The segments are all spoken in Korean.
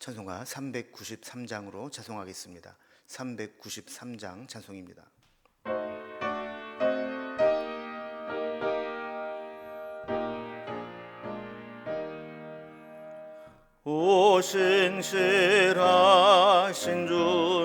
찬송가 393장으로 찬송하겠습니다. 393장 찬송입니다. 오신실하신 주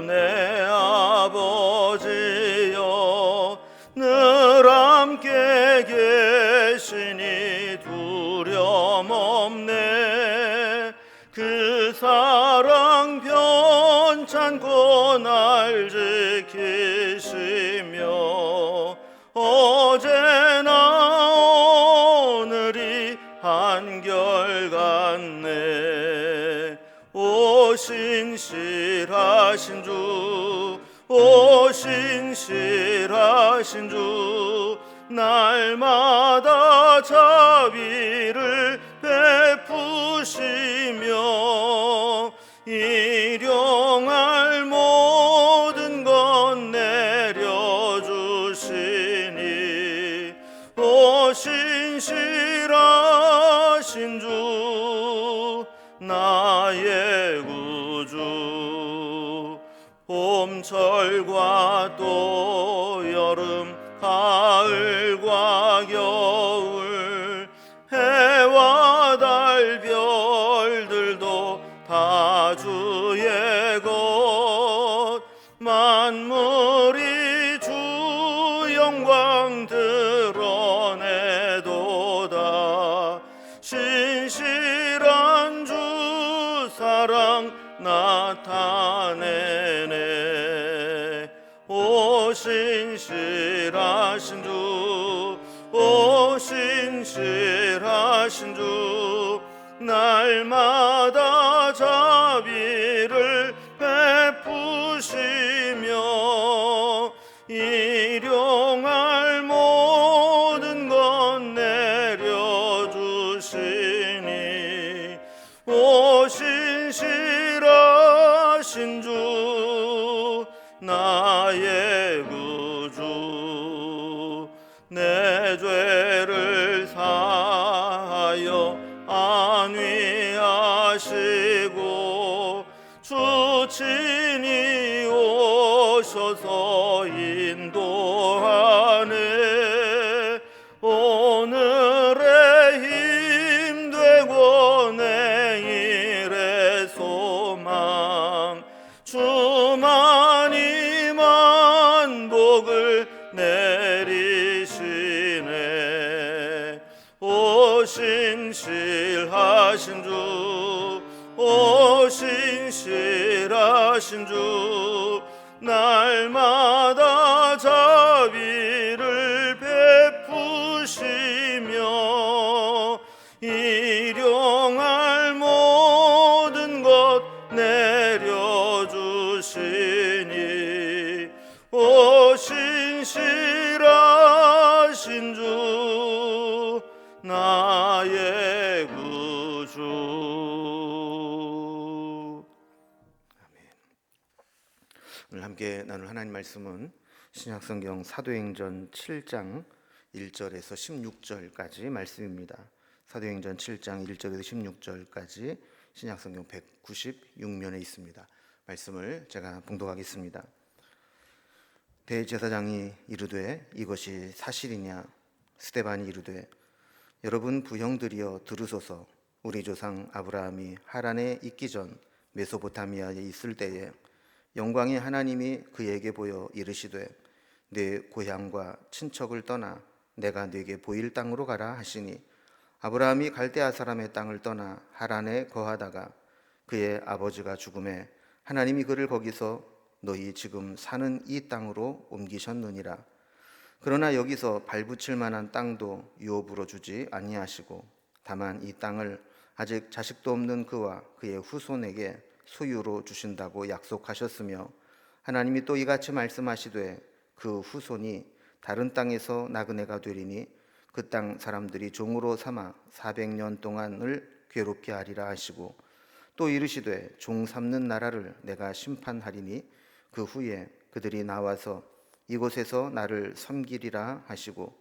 하신 주 날마다 자비 신실하신 주 날마다 오늘 함께 나눌 하나님 말씀은 신약성경 사도행전 7장 1절에서 16절까지 말씀입니다. 사도행전 7장 1절에서 16절까지 신약성경 196면에 있습니다. 말씀을 제가 봉독하겠습니다. 대제사장이 이르되 이것이 사실이냐 스테반이 이르되 여러분 부형들이여 들으소서 우리 조상 아브라함이 하란에 있기 전 메소포타미아에 있을 때에 영광의 하나님이 그에게 보여 이르시되 내 고향과 친척을 떠나 내가 네게 보일 땅으로 가라 하시니 아브라함이 갈대아 사람의 땅을 떠나 하란에 거하다가 그의 아버지가 죽음에 하나님이 그를 거기서 너희 지금 사는 이 땅으로 옮기셨느니라. 그러나 여기서 발붙일 만한 땅도 유업으로 주지 아니하시고 다만 이 땅을 아직 자식도 없는 그와 그의 후손에게 소유로 주신다고 약속하셨으며 하나님이 또 이같이 말씀하시되 그 후손이 다른 땅에서 나그네가 되리니 그 땅 사람들이 종으로 삼아 400년 동안을 괴롭게 하리라 하시고 또 이르시되 종 삼는 나라를 내가 심판하리니 그 후에 그들이 나와서 이곳에서 나를 섬기리라 하시고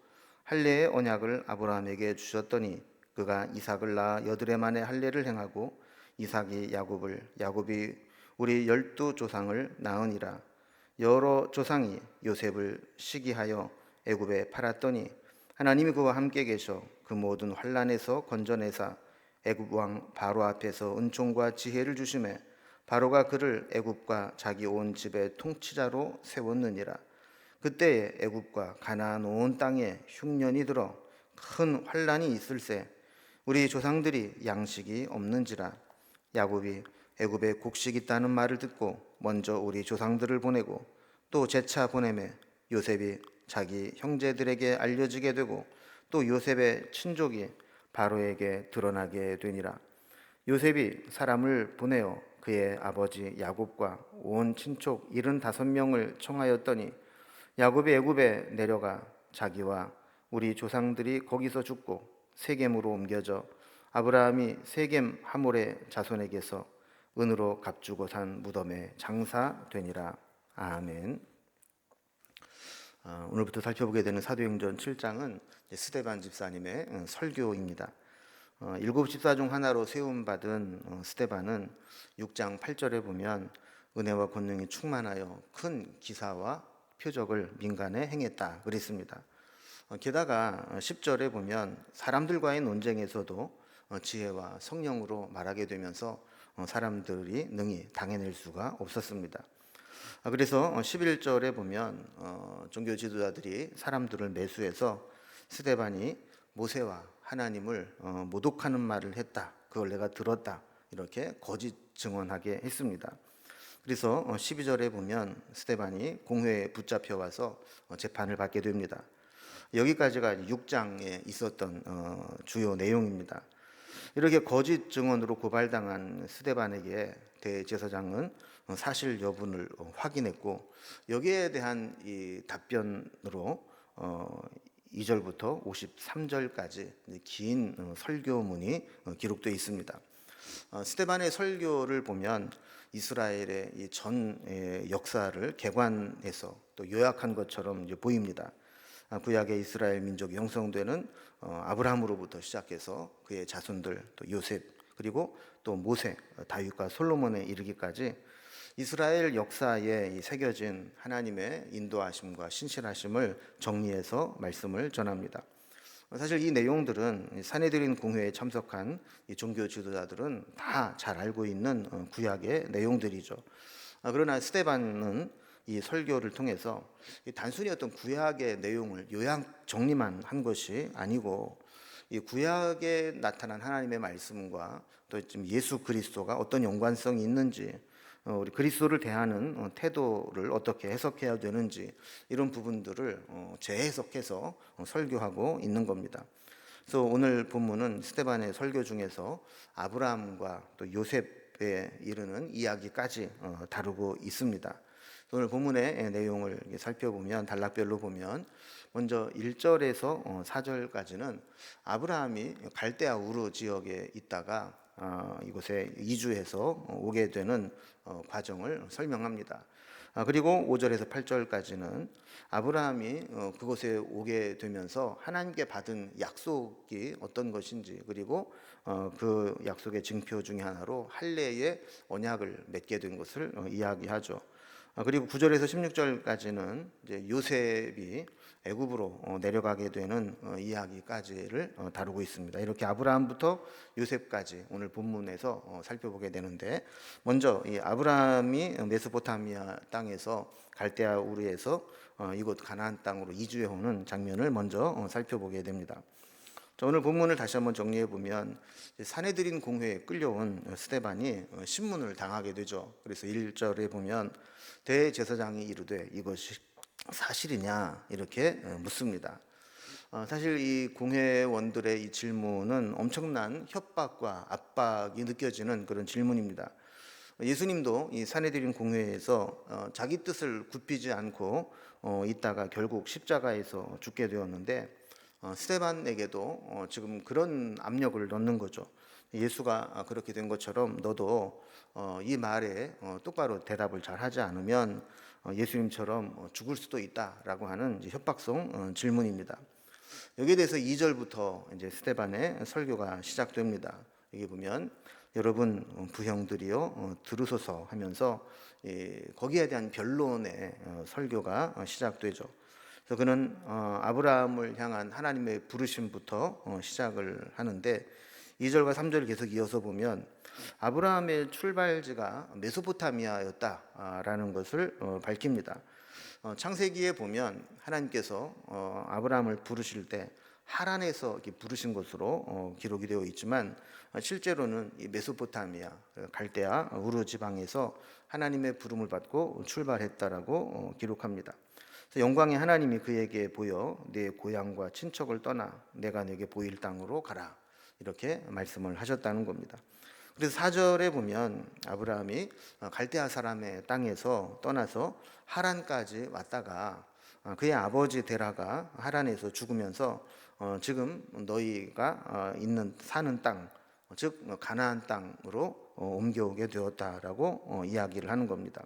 할례의 언약을 아브라함에게 주셨더니 그가 이삭을 낳아 여드레 만에 할례를 행하고 이삭이 야곱을 야곱이 우리 열두 조상을 낳으니라. 여러 조상이 요셉을 시기하여 애굽에 팔았더니 하나님이 그와 함께 계셔 그 모든 환란에서 건져내사 애굽 왕 바로 앞에서 은총과 지혜를 주심에 바로가 그를 애굽과 자기 온 집의 통치자로 세웠느니라. 그때에 애굽과 가나안 온 땅에 흉년이 들어 큰 환란이 있을세 우리 조상들이 양식이 없는지라 야곱이 애굽에 곡식 있다는 말을 듣고 먼저 우리 조상들을 보내고 또 재차 보내매 요셉이 자기 형제들에게 알려지게 되고 또 요셉의 친족이 바로에게 드러나게 되니라. 요셉이 사람을 보내어 그의 아버지 야곱과 온 친족 일흔다섯 명을 청하였더니 야곱이 애굽에 내려가 자기와 우리 조상들이 거기서 죽고 세겜으로 옮겨져 아브라함이 세겜 하몰의 자손에게서 은으로 값주고 산 무덤에 장사되니라 아멘. 어, 오늘부터 살펴보게 되는 사도행전 7장은 스데반 집사님의 어, 설교입니다. 어, 일곱 집사 중 하나로 세움 받은 어, 스데반은 6장 8절에 보면 은혜와 권능이 충만하여 큰 기사와 표적을 민간에 행했다 그랬습니다. 어, 게다가 10절에 보면 사람들과의 논쟁에서도 어, 지혜와 성령으로 말하게 되면서 어, 사람들이 능히 당해낼 수가 없었습니다. 아, 그래서 11절에 보면 어, 종교 지도자들이 사람들을 매수해서 스데반이 모세와 하나님을 어, 모독하는 말을 했다. 그걸 내가 들었다. 이렇게 거짓 증언하게 했습니다. 그래서 12절에 보면 스데반이 공회에 붙잡혀 와서 어, 재판을 받게 됩니다. 여기까지가 6장에 있었던 어, 주요 내용입니다. 이렇게 거짓 증언으로 고발당한 스데반에게 대제사장은 사실 여부를 확인했고 여기에 대한 이 답변으로 어 2절부터 53절까지 긴 어, 설교문이 어, 기록되어 있습니다. 어, 스테반의 설교를 보면 이스라엘의 이전 역사를 개관해서 또 요약한 것처럼 보입니다. 아, 구약의 이스라엘 민족이 형성되는 아브라함으로부터 시작해서 그의 자손들 또 요셉 그리고 또 모세 다윗과 솔로몬에 이르기까지 이스라엘 역사에 새겨진 하나님의 인도하심과 신실하심을 정리해서 말씀을 전합니다. 사실 이 내용들은 사내들인 공회에 참석한 종교 지도자들은 다 잘 알고 있는 어, 구약의 내용들이죠. 아, 그러나 스테반은 이 설교를 통해서 단순히 어떤 구약의 내용을 요약 정리만 한 것이 아니고 이 구약에 나타난 하나님의 말씀과 또 지금 예수 그리스도가 어떤 연관성이 있는지 어, 우리 그리스도를 대하는 어, 태도를 어떻게 해석해야 되는지 이런 부분들을 어, 재해석해서 설교하고 있는 겁니다. 그래서 오늘 본문은 스테반의 설교 중에서 아브라함과 또 요셉에 이르는 이야기까지 다루고 있습니다. 오늘 본문의 내용을 살펴보면 단락별로 보면 먼저 1절에서 4절까지는 아브라함이 갈대아 우르 지역에 있다가 어, 이곳에 이주해서 오게 되는 어, 과정을 설명합니다. 아, 그리고 5절에서 8절까지는 아브라함이 어, 그곳에 오게 되면서 하나님께 받은 약속이 어떤 것인지 그리고 그 약속의 증표 중의 하나로 할례의 언약을 맺게 된 것을 이야기하죠. 아, 그리고 9절에서 16절까지는 이제 요셉이 애굽으로 어, 내려가게 되는 어, 이야기까지를 어, 다루고 있습니다. 이렇게 아브라함부터 요셉까지 오늘 본문에서 살펴보게 되는데 먼저 이 아브라함이 메소포타미아 땅에서 갈대아 우르에서 이곳 가나안 땅으로 이주해 오는 장면을 먼저 살펴보게 됩니다. 오늘 본문을 다시 한번 정리해 보면 사내들인 공회에 끌려온 스테반이 신문을 당하게 되죠. 그래서 1절에 보면 대제사장이 이르되 이것이 사실이냐 이렇게 어, 묻습니다. 어, 사실 이 공회원들의 이 질문은 엄청난 협박과 압박이 느껴지는 그런 질문입니다. 예수님도 이 사내들인 공회에서 어, 자기 뜻을 굽히지 않고 있다가 결국 십자가에서 죽게 되었는데 스테반에게도 지금 그런 압력을 넣는 거죠. 예수가 그렇게 된 것처럼 너도 이 말에 똑바로 대답을 잘 하지 않으면 어, 예수님처럼 어, 죽을 수도 있다라고 하는 협박성 어, 질문입니다. 여기에 대해서 2절부터 이제 스테반의 설교가 시작됩니다. 여기 보면 여러분 어, 부형들이여 어, 들으소서 하면서 예, 거기에 대한 변론의 어, 설교가 어, 시작되죠. 그래서 그는 어, 아브라함을 향한 하나님의 부르심부터 어, 시작을 하는데 2절과 3절을 계속 이어서 보면 아브라함의 출발지가 메소포타미아였다라는 것을 어, 밝힙니다. 어, 창세기에 보면 하나님께서 어, 아브라함을 부르실 때 하란에서 부르신 것으로 어, 기록이 되어 있지만 어, 실제로는 이 메소포타미아 그 갈대아 우르 지방에서 하나님의 부름을 받고 출발했다라고 어, 기록합니다. 영광의 하나님이 그에게 보여 내 고향과 친척을 떠나 내가 내게 보일 땅으로 가라 이렇게 말씀을 하셨다는 겁니다. 그래서 4절에 보면 아브라함이 어, 갈대아 사람의 땅에서 떠나서 하란까지 왔다가 어, 그의 아버지 데라가 하란에서 죽으면서 어, 지금 너희가 어, 있는 사는 땅, 즉 가나안 땅으로 어, 옮겨오게 되었다라고 어, 이야기를 하는 겁니다.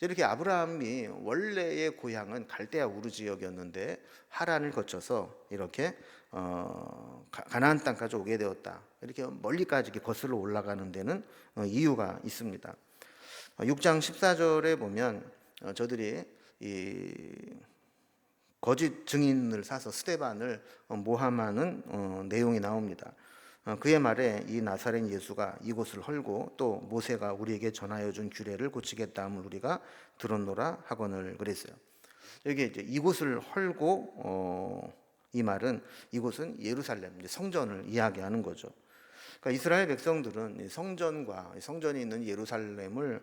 이렇게 아브라함이 원래의 고향은 갈대아 우르 지역이었는데 하란을 거쳐서 이렇게 어, 가- 가나안 땅까지 오게 되었다. 이렇게 멀리까지 거슬러 올라가는 데는 어, 이유가 있습니다. 어, 6장 14절에 보면 어, 저들이 이 거짓 증인을 사서 스테반을 어, 모함하는 어, 내용이 나옵니다. 어, 그의 말에 이 나사렛 예수가 이곳을 헐고 또 모세가 우리에게 전하여 준 규례를 고치겠다 함을 우리가 들었노라 하거늘 그랬어요. 여기 이제 이곳을 헐고 어, 이 말은 이곳은 예루살렘 성전을 이야기하는 거죠. 그러니까 이스라엘 백성들은 이 성전과 이 성전이 있는 예루살렘을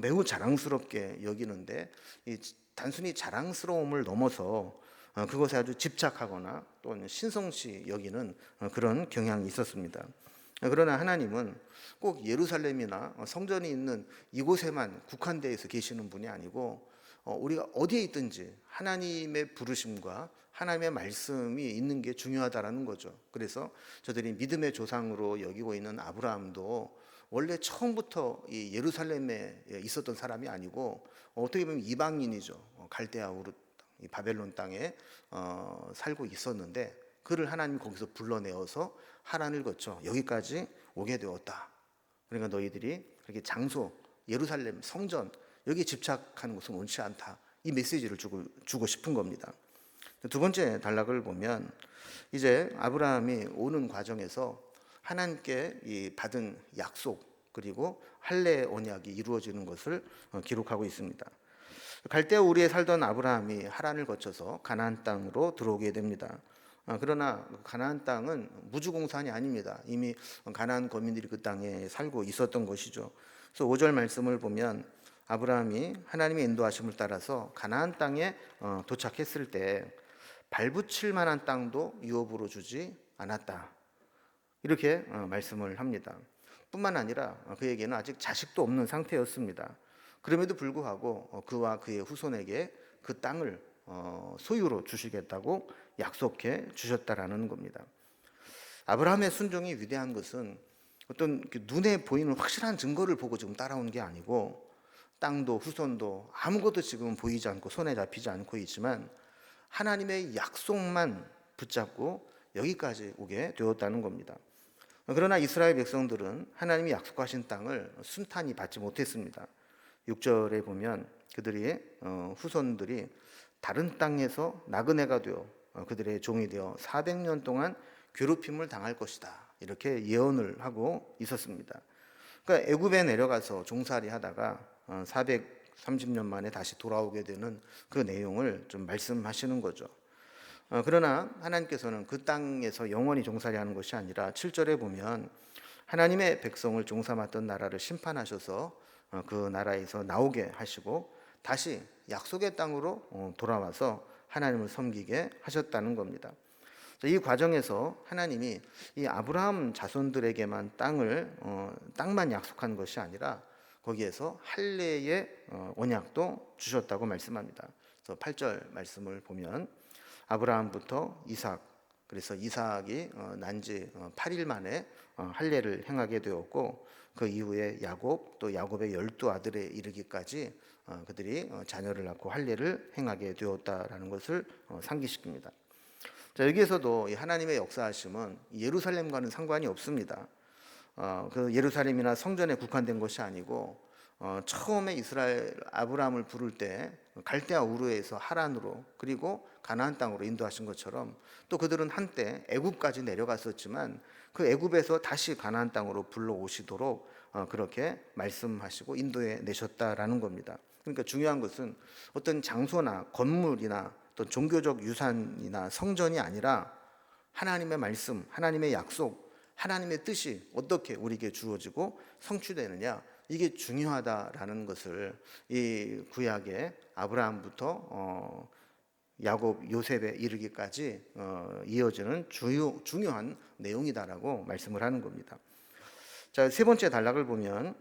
매우 자랑스럽게 여기는데 이 단순히 자랑스러움을 넘어서 어, 그것에 아주 집착하거나 또는 신성시 여기는 어, 그런 경향이 있었습니다. 그러나 하나님은 꼭 예루살렘이나 성전이 있는 이곳에만 국한되어 계시는 분이 아니고 어, 우리가 어디에 있든지 하나님의 부르심과 하나님의 말씀이 있는 게 중요하다라는 거죠. 그래서 저들이 믿음의 조상으로 여기고 있는 아브라함도 원래 처음부터 이 예루살렘에 있었던 사람이 아니고 어떻게 보면 이방인이죠. 어, 갈대아 우르 이 바벨론 땅에 어, 살고 있었는데 그를 하나님 거기서 불러내어서 하란을 거쳐 여기까지 오게 되었다. 그러니까 너희들이 그렇게 장소 예루살렘 성전 여기 집착하는 것은 옳지 않다. 이 메시지를 주고 주고 싶은 겁니다. 두 번째 단락을 보면 이제 아브라함이 오는 과정에서 하나님께 이 받은 약속 그리고 할례 언약이 이루어지는 것을 어, 기록하고 있습니다. 갈대 우리에 살던 아브라함이 하란을 거쳐서 가나안 땅으로 들어오게 됩니다. 아, 그러나 가나안 땅은 무주공산이 아닙니다. 이미 가나안 거민들이 그 땅에 살고 있었던 것이죠. 그래서 5절 말씀을 보면 아브라함이 하나님의 인도하심을 따라서 가나안 땅에 어, 도착했을 때 발붙일 만한 땅도 유업으로 주지 않았다. 이렇게 어, 말씀을 합니다. 뿐만 아니라 어, 그에게는 아직 자식도 없는 상태였습니다. 그럼에도 불구하고 어, 그와 그의 후손에게 그 땅을 어, 소유로 주시겠다고 약속해 주셨다라는 겁니다. 아브라함의 순종이 위대한 것은 어떤 그 눈에 보이는 확실한 증거를 보고 지금 따라온 게 아니고 땅도 후손도 아무것도 지금 보이지 않고 손에 잡히지 않고 있지만 하나님의 약속만 붙잡고 여기까지 오게 되었다는 겁니다. 그러나 이스라엘 백성들은 하나님이 약속하신 땅을 순탄히 받지 못했습니다. 6절에 보면 그들의 어, 후손들이 다른 땅에서 나그네가 되어 어, 그들의 종이 되어 400년 동안 괴롭힘을 당할 것이다. 이렇게 예언을 하고 있었습니다. 그러니까 애굽에 내려가서 종살이 하다가 어, 30년 만에 다시 돌아오게 되는 그 내용을 좀 말씀하시는 거죠. 어, 그러나 하나님께서는 그 땅에서 영원히 종살이 하는 것이 아니라 7절에 보면 하나님의 백성을 종사 맡던 나라를 심판하셔서 어, 그 나라에서 나오게 하시고 다시 약속의 땅으로 어, 돌아와서 하나님을 섬기게 하셨다는 겁니다. 이 과정에서 하나님이 이 아브라함 자손들에게만 땅을 땅만 약속한 것이 아니라 거기에서 할례의 어, 언약도 주셨다고 말씀합니다. 그래서 8절 말씀을 보면 아브라함부터 이삭 그래서 이삭이 어, 난지 8일 만에 어, 할례를 행하게 되었고 그 이후에 야곱 또 야곱의 열두 아들에 이르기까지 어, 그들이 어, 자녀를 낳고 할례를 행하게 되었다라는 것을 어, 상기시킵니다. 자 여기에서도 이 하나님의 역사하심은 예루살렘과는 상관이 없습니다. 어, 그 예루살렘이나 성전에 국한된 것이 아니고 어, 처음에 이스라엘 아브라함을 부를 때 갈대아 우르에서 하란으로 그리고 가나안 땅으로 인도하신 것처럼 또 그들은 한때 애굽까지 내려갔었지만 그 애굽에서 다시 가나안 땅으로 불러오시도록 어, 그렇게 말씀하시고 인도해 내셨다라는 겁니다. 그러니까 중요한 것은 어떤 장소나 건물이나 또 종교적 유산이나 성전이 아니라 하나님의 말씀, 하나님의 약속, 하나님의 뜻이 어떻게 우리에게 주어지고 성취되느냐 이게 중요하다라는 것을 이 구약의 아브라함부터 어, 야곱 요셉에 이르기까지 어, 이어지는 주요, 중요한 내용이다라고 말씀을 하는 겁니다. 자, 세 번째 단락을 보면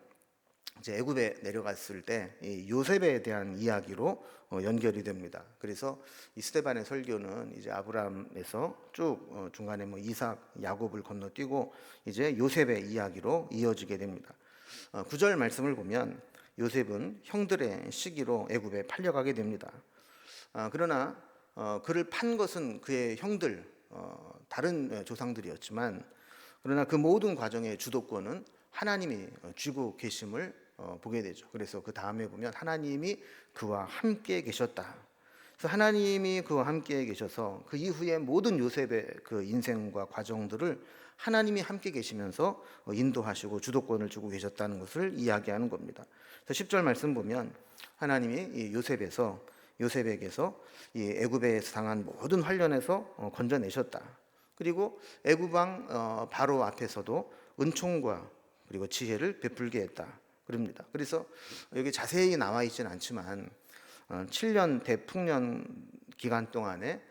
이제 애굽에 내려갔을 때이 요셉에 대한 이야기로 어, 연결이 됩니다. 그래서 이 스테반의 설교는 이제 아브라함에서 쭉 어, 중간에 뭐 이삭, 야곱을 건너뛰고 이제 요셉의 이야기로 이어지게 됩니다. 어, 구절 말씀을 보면 요셉은 형들의 시기로 애굽에 팔려가게 됩니다. 아, 그러나 어, 그를 판 것은 그의 형들 어, 다른 조상들이었지만 그러나 그 모든 과정의 주도권은 하나님이 어, 쥐고 계심을 어, 보게 되죠. 그래서 그 다음에 보면 하나님이 그와 함께 계셨다. 그래서 하나님이 그와 함께 계셔서 그 이후에 모든 요셉의 그 인생과 과정들을 하나님이 함께 계시면서 어, 인도하시고 주도권을 주고 계셨다는 것을 이야기하는 겁니다. 그래서 10절 말씀 보면 하나님이 이 요셉에서 요셉에게서 이 애굽에서 당한 모든 환련에서 어, 건져내셨다. 그리고 애굽 왕 어, 바로 앞에서도 은총과 그리고 지혜를 베풀게 했다. 그럽니다. 그래서 여기 자세히 나와 있지는 않지만 7년 대풍년 기간 동안에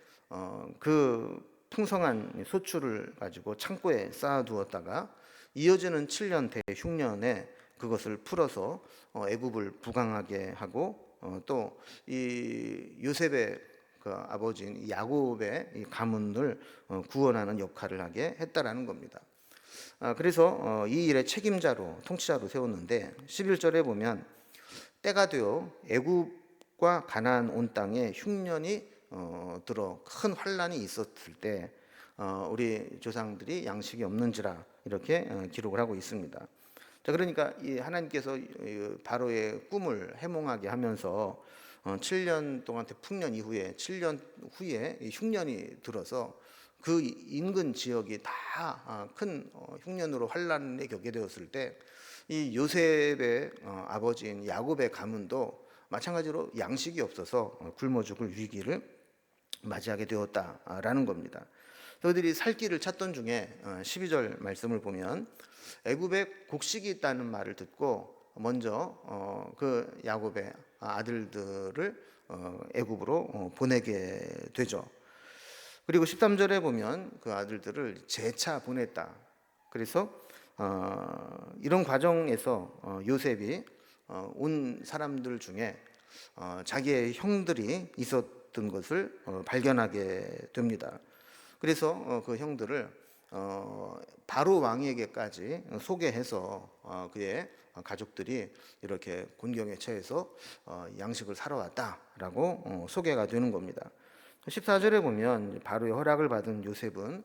그 풍성한 소출을 가지고 창고에 쌓아두었다가 이어지는 7년 대흉년에 그것을 풀어서 어, 애굽을 부강하게 하고 어, 또이 요셉의 그 아버지인 야곱의 이 가문을 어, 구원하는 역할을 하게 했다라는 겁니다. 아, 그래서 이 일의 책임자로 통치자로 세웠는데 11절에 보면 때가 되어 애굽과 가나안 온 땅에 흉년이 어, 들어 큰 환란이 있었을 때 어, 우리 조상들이 양식이 없는지라 이렇게 어, 기록을 하고 있습니다. 자 그러니까 이 하나님께서 바로의 꿈을 해몽하게 하면서 어, 7년 동안 풍년 이후에 7년 후에 흉년이 들어서 그 인근 지역이 다큰 어, 어, 흉년으로 환란에 겪게 되었을 때 이 요셉의 어, 아버지인 야곱의 가문도 마찬가지로 양식이 없어서 굶어 죽을 위기를 맞이하게 되었다라는 겁니다. 그들이 살 길을 찾던 중에 12절 어, 말씀을 보면 애굽에 곡식이 있다는 말을 듣고 먼저 어, 그 야곱의 아들들을 어, 애굽으로 보내게 되죠. 그리고 13절에 보면 그 아들들을 재차 보냈다. 그래서 이런 과정에서 요셉이 온 사람들 중에 자기의 형들이 있었 있었던 것을 어, 발견하게 됩니다. 그래서 어, 그 형들을 어, 바로 왕에게까지 소개해서 그의 가족들이 이렇게 곤경에 처해서 양식을 사러 왔다라고 소개가 되는 겁니다. 14절에 보면 바로의 허락을 받은 요셉은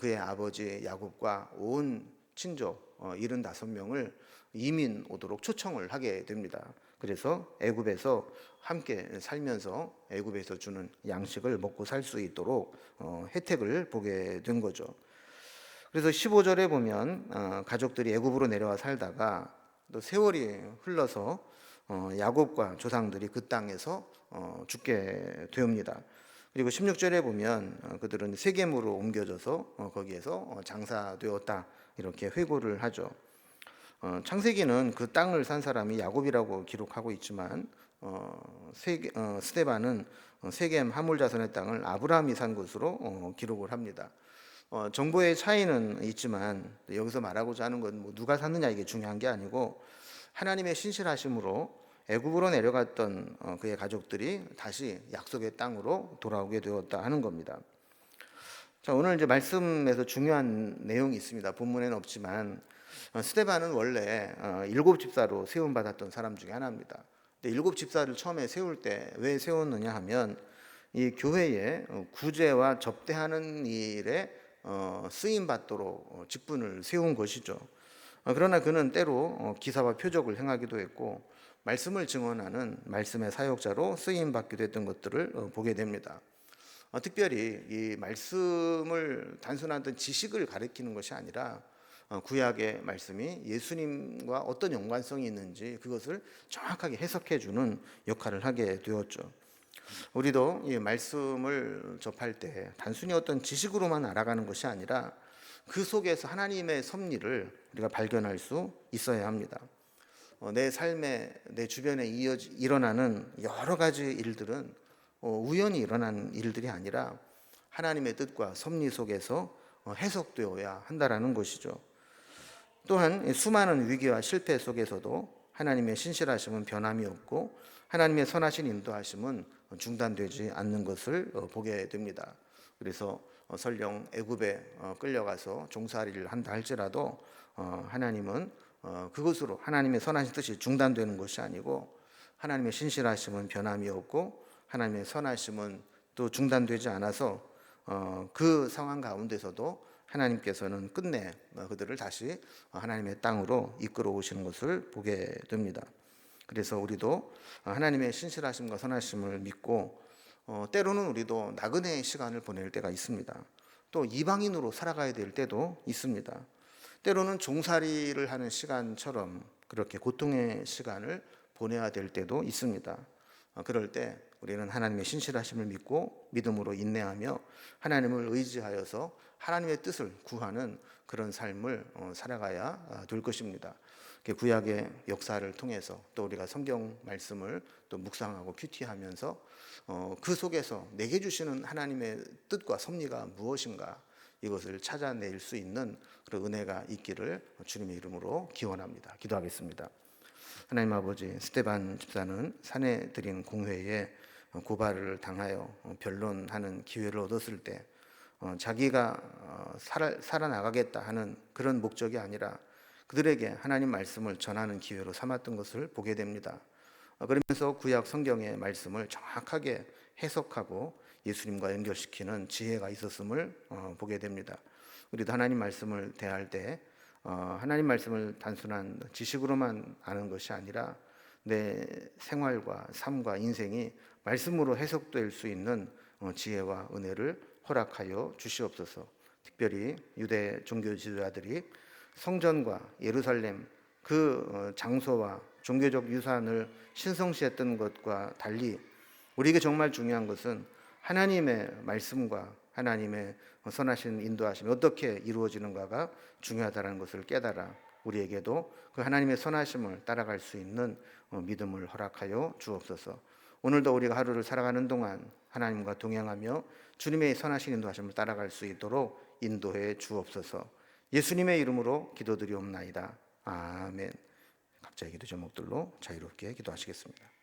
그의 아버지 야곱과 온 친족 75명을 이민 오도록 초청을 하게 됩니다. 그래서 애굽에서 함께 살면서 애굽에서 주는 양식을 먹고 살 수 있도록 어, 혜택을 보게 된 거죠. 그래서 15절에 보면 어, 가족들이 애굽으로 내려와 살다가 또 세월이 흘러서 어, 야곱과 조상들이 그 땅에서 어, 죽게 되옵니다. 그리고 16절에 보면 어, 그들은 세겜으로 옮겨져서 어, 거기에서 어, 장사되었다 이렇게 회고를 하죠. 어, 창세기는 그 땅을 산 사람이 야곱이라고 기록하고 있지만 스테반은 어, 세겜 하물 자손의 땅을 아브라함이 산 것으로 어, 기록을 합니다. 어, 정보의 차이는 있지만 여기서 말하고자 하는 건뭐 누가 샀느냐 이게 중요한 게 아니고 하나님의 신실하심으로 애굽으로 내려갔던 어, 그의 가족들이 다시 약속의 땅으로 돌아오게 되었다 하는 겁니다. 자, 오늘 이제 말씀에서 중요한 내용이 있습니다. 본문에는 없지만 어, 스테반은 원래 어, 일곱 집사로 세움 받았던 사람 중에 하나입니다. 근데 일곱 집사를 처음에 세울 때 왜 세웠느냐 하면 이 교회에 어, 구제와 접대하는 일에 쓰임 받도록 직분을 세운 것이죠. 어, 그러나 그는 때로 어, 기사와 표적을 행하기도 했고 말씀을 증언하는 말씀의 사역자로 쓰임 받기도 했던 것들을 어, 보게 됩니다. 어, 특별히 이 말씀을 단순한 어떤 지식을 가리키는 것이 아니라 어, 구약의 말씀이 예수님과 어떤 연관성이 있는지 그것을 정확하게 해석해 주는 역할을 하게 되었죠. 우리도 이 말씀을 접할 때 단순히 어떤 지식으로만 알아가는 것이 아니라 그 속에서 하나님의 섭리를 우리가 발견할 수 있어야 합니다. 어, 내 삶에 내 주변에 이어지, 일어나는 여러 가지 일들은 어, 우연히 일어난 일들이 아니라 하나님의 뜻과 섭리 속에서 어, 해석되어야 한다라는 것이죠. 또한 수많은 위기와 실패 속에서도 하나님의 신실하심은 변함이 없고 하나님의 선하신 인도하심은 중단되지 않는 것을 어, 보게 됩니다. 그래서 어, 설령 애굽에 어, 끌려가서 종살이를 한다 할지라도 어, 하나님은 어, 그것으로 하나님의 선하신 뜻이 중단되는 것이 아니고 하나님의 신실하심은 변함이 없고 하나님의 선하심은 또 중단되지 않아서 어, 그 상황 가운데서도 하나님께서는 끝내 어, 그들을 다시 하나님의 땅으로 이끌어 오시는 것을 보게 됩니다. 그래서 우리도 하나님의 신실하심과 선하심을 믿고 어, 때로는 우리도 나그네의 시간을 보낼 때가 있습니다. 또 이방인으로 살아가야 될 때도 있습니다. 때로는 종살이를 하는 시간처럼 그렇게 고통의 시간을 보내야 될 때도 있습니다. 어, 그럴 때 우리는 하나님의 신실하심을 믿고 믿음으로 인내하며 하나님을 의지하여서 하나님의 뜻을 구하는 그런 삶을 어, 살아가야 아, 될 것입니다. 구약의 역사를 통해서 또 우리가 성경 말씀을 또 묵상하고 큐티하면서 어, 그 속에서 내게 주시는 하나님의 뜻과 섭리가 무엇인가 이것을 찾아낼 수 있는 그런 은혜가 있기를 주님의 이름으로 기원합니다. 기도하겠습니다. 하나님 아버지 스테반 집사는 산에 드린 공회에 고발을 당하여 변론하는 기회를 얻었을 때 어, 자기가 어, 살아, 살아나가겠다 하는 그런 목적이 아니라 그들에게 하나님 말씀을 전하는 기회로 삼았던 것을 보게 됩니다. 어, 그러면서 구약 성경의 말씀을 정확하게 해석하고 예수님과 연결시키는 지혜가 있었음을 보게 됩니다. 우리도 하나님 말씀을 대할 때 하나님 말씀을 단순한 지식으로만 아는 것이 아니라 내 생활과 삶과 인생이 말씀으로 해석될 수 있는 지혜와 은혜를 허락하여 주시옵소서. 특별히 유대 종교 지도자들이 성전과 예루살렘 그 어, 장소와 종교적 유산을 신성시했던 것과 달리 우리에게 정말 중요한 것은 하나님의 말씀과 하나님의 선하신 인도하심이 어떻게 이루어지는가가 중요하다는 것을 깨달아 우리에게도 그 하나님의 선하심을 따라갈 수 있는 어, 믿음을 허락하여 주옵소서. 오늘도 우리가 하루를 살아가는 동안 하나님과 동행하며 주님의 선하신 인도하심을 따라갈 수 있도록 인도해 주옵소서. 예수님의 이름으로 기도드리옵나이다. 아멘. 각자의 기도 제목들로 자유롭게 기도하시겠습니다.